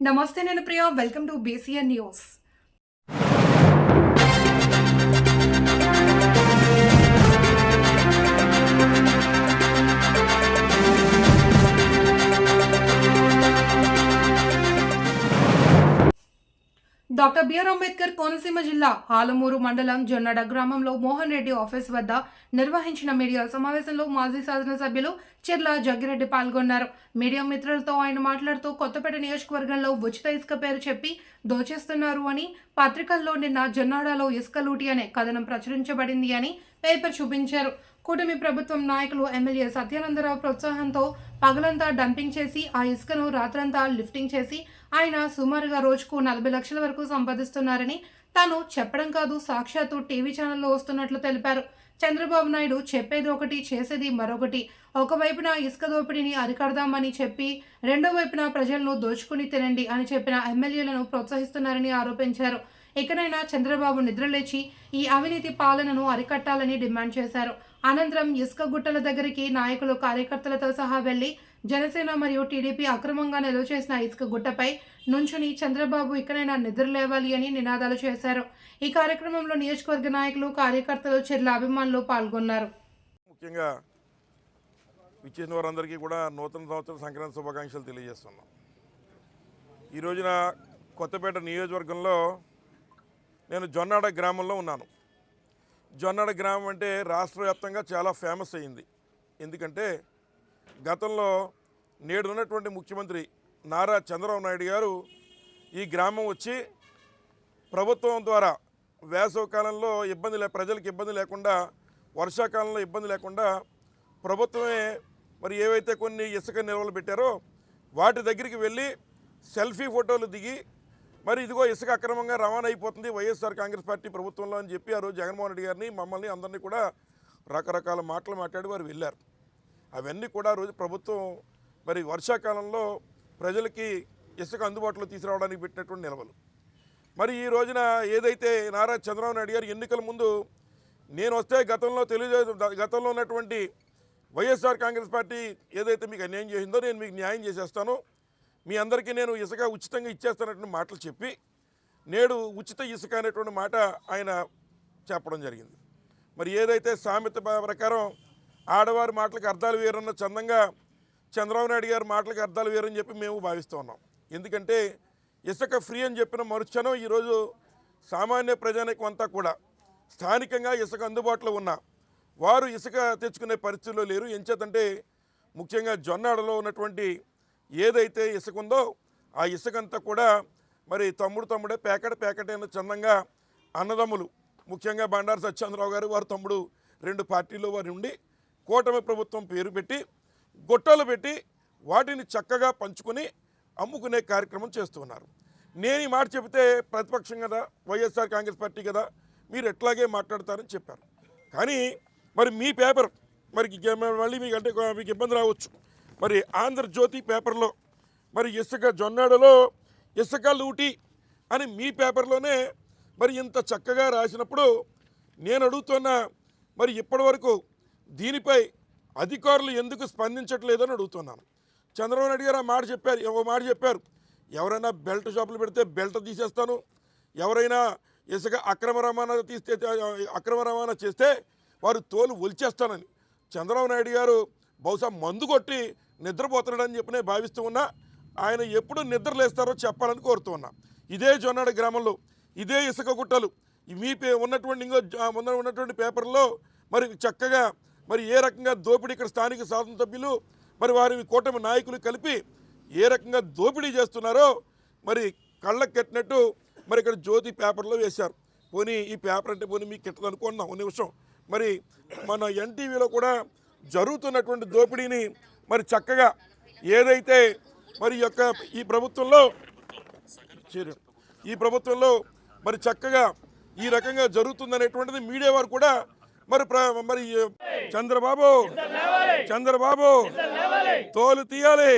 నమస్తే నేను Priya welcome to BCN news Doctor B R Ambedkar Konaseema జిల్లా ఆలమూరు మండలం జొన్నడ గ్రామంలో మోహన్ రెడ్డి ఆఫీస్ వద్ద నిర్వహించిన మీడియా సమావేశంలో మాజీ శాసనసభ్యులు చిర్ల జగ్గిరెడ్డి పాల్గొన్నారు. మీడియా మిత్రులతో ఆయన మాట్లాడుతూ కొత్తపేట నియోజకవర్గంలో ఉచిత ఇసుక పేరు చెప్పి దోచేస్తున్నారు అని పత్రికల్లో నిన్న జొన్నాడలో ఇసుక లూటి అనే కథనం ప్రచురించబడింది అని పేపర్ చూపించారు. కూటమి ప్రభుత్వం నాయకులు ఎమ్మెల్యే సత్యానందరావు ప్రోత్సాహంతో పగలంతా డంపింగ్ చేసి ఆ ఇసుకను రాత్రంతా లిఫ్టింగ్ చేసి ఆయన సుమారుగా రోజుకు నలభై లక్షల వరకు సంపాదిస్తున్నారని తాను చెప్పడం కాదు సాక్షాత్తు టీవీ ఛానల్లో వస్తున్నట్లు తెలిపారు. చంద్రబాబు నాయుడు చెప్పేది ఒకటి చేసేది మరొకటి. ఒకవైపున ఇసుక దోపిడీని అరికడదామని చెప్పి రెండో వైపున ప్రజలను దోచుకుని తినండి అని చెప్పిన ఎమ్మెల్యేలను ప్రోత్సహిస్తున్నారని ఆరోపించారు. ఇకనైనా చంద్రబాబు నిద్రలేచి ఈ అవినీతి పాలనను అరికట్టాలని డిమాండ్ చేశారు. అనంతరం ఇసుక గుట్టల దగ్గరికి నాయకులు కార్యకర్తలతో సహా వెళ్ళి జనసేన మరియు టీడీపీ అక్రమంగా నిల్వ చేసిన ఇసుక గుట్టపై నుంచుని చంద్రబాబు ఇకనైనా నిద్రలేవాలి అని నినాదాలు చేశారు. ఈ కార్యక్రమంలో నియోజకవర్గ నాయకులు కార్యకర్తలు చెర్ల అభిమానులు పాల్గొన్నారు. ముఖ్యంగా విచ్చేసిన వారందరికీ కూడా నూతన సంవత్సర సంక్రాంతి శుభాకాంక్షలు తెలియజేస్తున్నాం. ఈ రోజున కొత్తపేట నియోజకవర్గంలో నేను జొన్నాడ గ్రామంలో ఉన్నాను. జొన్నాడ గ్రామం అంటే రాష్ట్ర వ్యాప్తంగా చాలా ఫేమస్ అయింది. ఎందుకంటే గతంలో నేడు ఉన్నటువంటి ముఖ్యమంత్రి నారా చంద్రబాబు నాయుడు గారు ఈ గ్రామం వచ్చి ప్రభుత్వం ద్వారా వేసవి కాలంలో ఇబ్బంది లే ప్రజలకు ఇబ్బంది లేకుండా వర్షాకాలంలో ఇబ్బంది లేకుండా ప్రభుత్వమే మరి ఏవైతే కొన్ని ఇసుక నిల్వలు పెట్టారో వాటి దగ్గరికి వెళ్ళి సెల్ఫీ ఫోటోలు దిగి మరి ఇదిగో ఇసుక అక్రమంగా రవాణా అయిపోతుంది వైఎస్ఆర్ కాంగ్రెస్ పార్టీ ప్రభుత్వంలో అని చెప్పి ఆ రోజు జగన్మోహన్ రెడ్డి గారిని మమ్మల్ని అందరినీ కూడా రకరకాల మాటలు మాట్లాడి వారు వెళ్ళారు. అవన్నీ కూడా రోజు ప్రభుత్వం మరి వర్షాకాలంలో ప్రజలకి ఇసుక అందుబాటులో తీసుకురావడానికి పెట్టినటువంటి నిలవలు. మరి ఈ రోజున ఏదైతే నారా చంద్రబాబు నాయుడు గారు ఎన్నికల ముందు నేను వస్తే గతంలో తెలుగుదేశం గతంలో ఉన్నటువంటి వైఎస్ఆర్ కాంగ్రెస్ పార్టీ ఏదైతే మీకు అన్యాయం చేసిందో నేను మీకు న్యాయం చేసేస్తాను. మీ అందరికీ నేను ఇసుక ఉచితంగా ఇచ్చేస్తానటువంటి మాటలు చెప్పి నేడు ఉచిత ఇసుక అనేటువంటి మాట ఆయన చెప్పడం జరిగింది. మరి ఏదైతే సామెత ప్రకారం ఆడవారి మాటలకు అర్థాలు వేరన్న చందంగా చంద్రబాబు నాయుడు గారి మాటలకు అర్థాలు వేరని చెప్పి మేము భావిస్తూ ఉన్నాం. ఎందుకంటే ఇసుక ఫ్రీ అని చెప్పిన మరుక్షణం ఈరోజు సామాన్య ప్రజానికం అంతా కూడా స్థానికంగా ఇసుక అందుబాటులో ఉన్న వారు ఇసుక తెచ్చుకునే పరిస్థితుల్లో లేరు. ఎంచేతంటే ముఖ్యంగా జొన్నాడలో ఉన్నటువంటి ఏదైతే ఇసుక ఉందో ఆ ఇసుక అంతా కూడా మరి తమ్ముడు తమ్ముడే ప్యాకెట్ ప్యాకెట్ అయిన చందంగా అన్నదమ్ములు ముఖ్యంగా బండారు సత్యేంద్రరావు గారు వారి తమ్ముడు రెండు పార్టీల్లో వారు ఉండి కూటమి ప్రభుత్వం పేరు పెట్టి గొట్టలు పెట్టి వాటిని చక్కగా పంచుకొని అమ్ముకునే కార్యక్రమం చేస్తున్నారు నేను ఈ మాట చెబితే ప్రతిపక్షం కదా వైఎస్ఆర్ కాంగ్రెస్ పార్టీ కదా మీరు ఎట్లాగే మాట్లాడతారని చెప్పారు. కానీ మరి మీ పేపర్ మరి మళ్ళీ మీకు అంటే మీకు ఇబ్బంది రావచ్చు. మరి ఆంధ్రజ్యోతి పేపర్లో మరి ఇసుక జొన్నాడలో ఇసుక లూటి అని మీ పేపర్లోనే మరి ఇంత చక్కగా రాసినప్పుడు నేను అడుగుతున్న మరి ఇప్పటివరకు దీనిపై అధికారులు ఎందుకు స్పందించట్లేదని అడుగుతున్నాను. చంద్రబాబు నాయుడు గారు ఆ మాట చెప్పారు ఓ మాట చెప్పారు. ఎవరైనా బెల్ట్ షాపులు పెడితే బెల్ట్ తీసేస్తాను. ఎవరైనా ఇసుక అక్రమ రవాణా తీస్తే అక్రమ రవాణా చేస్తే వారు తోలు ఒలిచేస్తానని. చంద్రబాబు నాయుడు గారు బహుశా మందు కొట్టి నిద్రపోతున్నాడని చెప్పి నేను భావిస్తూ ఉన్నా ఆయన ఎప్పుడు నిద్రలేస్తారో చెప్పాలని కోరుతూ ఉన్నా. ఇదే జొన్నాడ గ్రామంలో ఇదే ఇసుక గుట్టలు. మీ పే ఉన్నటువంటి ఇంకో ముందర ఉన్నటువంటి పేపర్లో మరి చక్కగా మరి ఏ రకంగా దోపిడీ ఇక్కడ స్థానిక శాసనసభ్యులు మరి వారి కూటమి నాయకులు కలిపి ఏ రకంగా దోపిడీ చేస్తున్నారో మరి కళ్ళకు కట్టినట్టు మరి ఇక్కడ జ్యోతి పేపర్లో వేశారు. పోనీ ఈ పేపర్ అంటే పోనీ మీకు కిట్టదు అనుకున్నాం ఒక నిమిషం. మరి మన ఎన్టీవీలో కూడా జరుగుతున్నటువంటి దోపిడీని మరి చక్కగా ఏదైతే మరి యొక్క ఈ ప్రభుత్వంలో ఈ ప్రభుత్వంలో మరి చక్కగా ఈ రకంగా జరుగుతుందనేటువంటిది మీడియా వారు కూడా మరి ప్ర- మరి చంద్రబాబు చంద్రబాబు తోలు తీయాలి.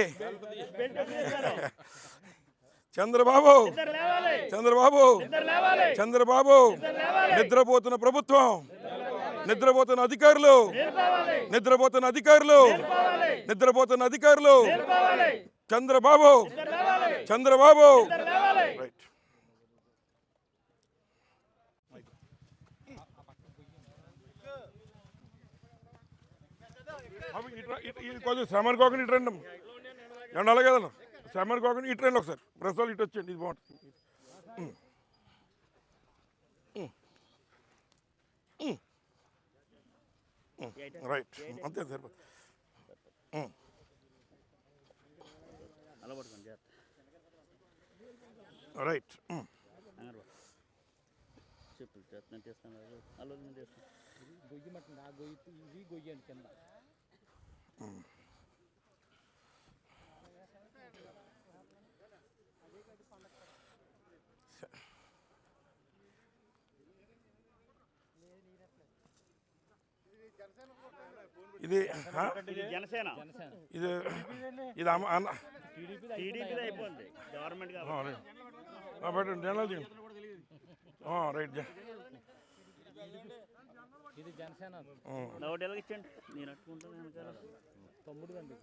చంద్రబాబు చంద్రబాబు చంద్రబాబు నిద్రపోతున్న ప్రభుత్వం నిద్రపోతున్న అధికారులు నిద్రపోతున్న అధికారులు నిద్రపోతున్న అధికారులు చంద్రబాబు చంద్రబాబు రైట్ అవి ఇట్రా ఇటు ఇది కొంచెం శ్రమణ కోకని ఇటు రండి అలాగే కదా శ్రమణ కోకని ఇటు రండి ఒకసారి. ప్రెస్ వాళ్ళు ఇటు వచ్చేయండి ఇది బాగుంటుంది. రైట్. అంతే సరిపోతుంది. అలా జాగ్రత్త రైట్. చెప్పులు తీస్తాను అలా నేను తీస్తాను గొయ్యి మట్టండి ఆ గొయ్యి ఇవి గొయ్యండి కింద. ఇది జనసేన. ఇది ఇది టీడీపీది అయిపోయింది. గవర్నమెంట్ కాబట్టి రైట్. జనరల్ ఇది జనసేన. ఉమ్. ఒకటి ఎలాగ ఇచ్చండి నేను అట్టుకుంటాను వెనకాల తమ్ముడు అండి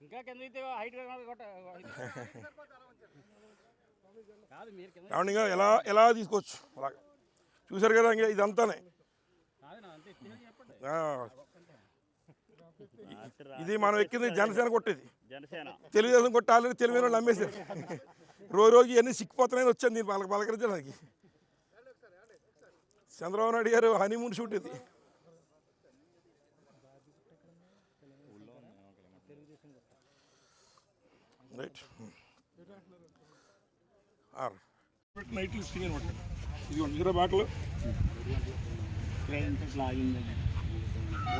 ఇంకా కింద అయితే హైట్ కాదు మీరు కింద ఏమండి ఇంకా ఎలా ఎలా తీసుకోవచ్చు? అలా చూశారు కదా ఇంకా ఇదంతానే. ఇది మనం ఎక్కింది జనసేన కొట్టేది. జనసేన. తెలుగుదేశం కొట్టి ఆల్రెడీ తెలివైన వాళ్ళు నమ్మేశారు. రోజు రోజు ఇవన్నీ సిక్కిపోతున్నాయని వచ్చాను నేను వాళ్ళకి పలకరించడానికి. చంద్రబాబు నాయుడు గారు హనీమూన్ షూట్ ఇది. రైట్ నైట్ లిస్టింగ్ అనమాట ఇది ఇరవై బాటలు లాగింది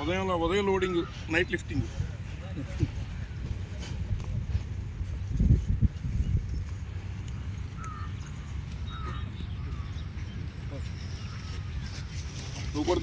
ఉదయం ఉదయం లోడింగ్ నైట్ లిఫ్టింగ్ ઉપર